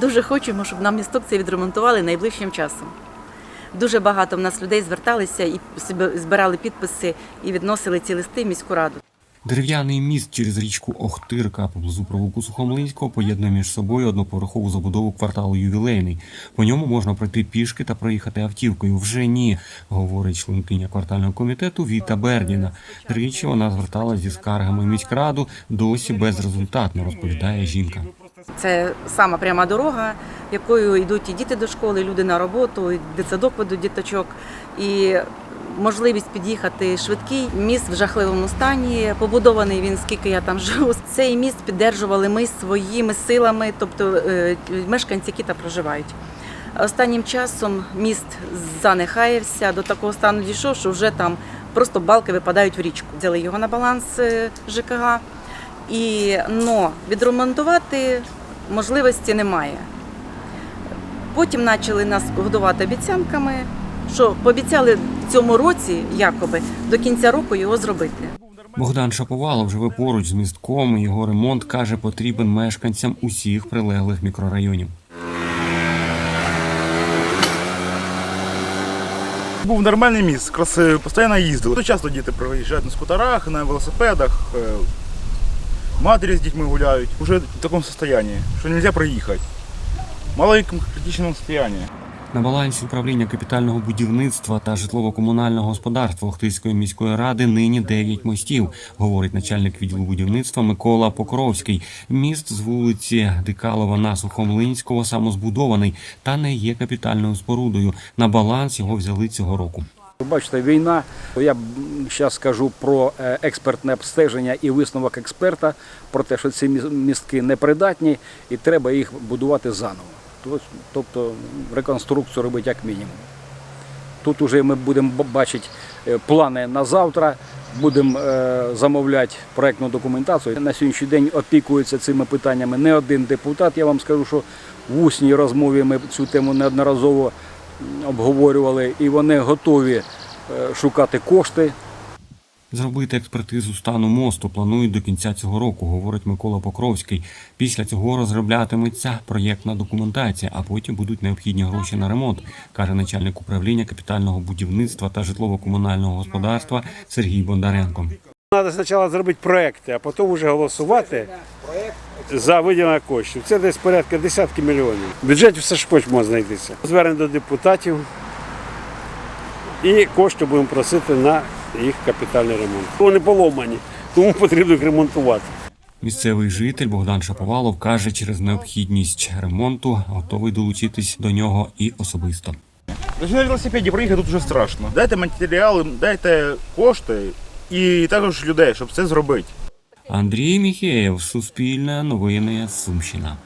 Дуже хочемо, щоб нам місток це відремонтували найближчим часом. Дуже багато в нас людей зверталися і збирали підписи і відносили ці листи в міську раду. Дерев'яний міст через річку Охтирка поблизу провулку Сухомлинського поєднує між собою одноповерхову забудову кварталу Ювілейний. По ньому можна пройти пішки та проїхати автівкою. Вже ні, говорить членкиня квартального комітету Віта Бердіна. Тричі вона зверталась зі скаргами міськраду, досі безрезультатно, розповідає жінка. Це сама пряма дорога, якою йдуть і діти до школи, і люди на роботу, і дитсадок ведуть діточок. І можливість під'їхати швидкий. Міст в жахливому стані. Побудований він, скільки я там живу. Цей міст піддержували ми своїми силами, тобто е, мешканці, які там проживають. Останнім часом міст занехаєвся, до такого стану дійшов, що вже там просто балки випадають в річку. Взяли його на баланс е, ЖКГ. І но відремонтувати можливості немає. Потім почали нас годувати обіцянками, що пообіцяли в цьому році, якоби, до кінця року його зробити. Богдан Шаповалов живе поруч з містком. Його ремонт каже, потрібен мешканцям усіх прилеглих мікрорайонів. Був нормальний міст, красивий, постійно їздили. Часто діти приїжджають на скутерах, на велосипедах, е, матері з дітьми гуляють. Уже в такому стані, що не можна проїхати. В маленькому критичному стані. На балансі управління капітального будівництва та житлово-комунального господарства Охтирської міської ради нині 9 мостів, говорить начальник відділу будівництва Микола Покровський. Міст з вулиці Дикалова на Сухомлинського самозбудований та не є капітальною спорудою. На баланс його взяли цього року. Бачите, війна. Я зараз скажу про е, експертне обстеження і висновок експерта про те, що ці міс- містки непридатні і треба їх будувати заново. Тобто- реконструкцію робити як мінімум. Тут вже ми будемо бачити е, плани на завтра, будемо е, замовляти проєктну документацію. На сьогоднішній день опікується цими питаннями не один депутат. Я вам скажу, що в усній розмові ми цю тему неодноразово обговорювали, і вони готові шукати кошти Зробити експертизу стану мосту планують до кінця цього року, говорить Микола Покровський. Після цього розроблятиметься проєктна документація, а потім будуть необхідні гроші на ремонт, каже начальник управління капітального будівництва та житлово-комунального господарства Сергій Бондаренко. Треба спочатку зробити проекти, а потім вже голосувати за виділення коштів. Це десь порядка десятки мільйонів. В бюджеті все ж хоч може знайтися. Звернення до депутатів і кошти будемо просити на їх капітальний ремонт. Вони поломані, тому потрібно їх ремонтувати. Місцевий житель Богдан Шаповалов каже, через необхідність ремонту готовий долучитись до нього і особисто. На велосипеді проїхати тут вже страшно. Дайте матеріали, дайте кошти і також людей, щоб це зробити. Андрій Міхеєв, Суспільне новини, Сумщина.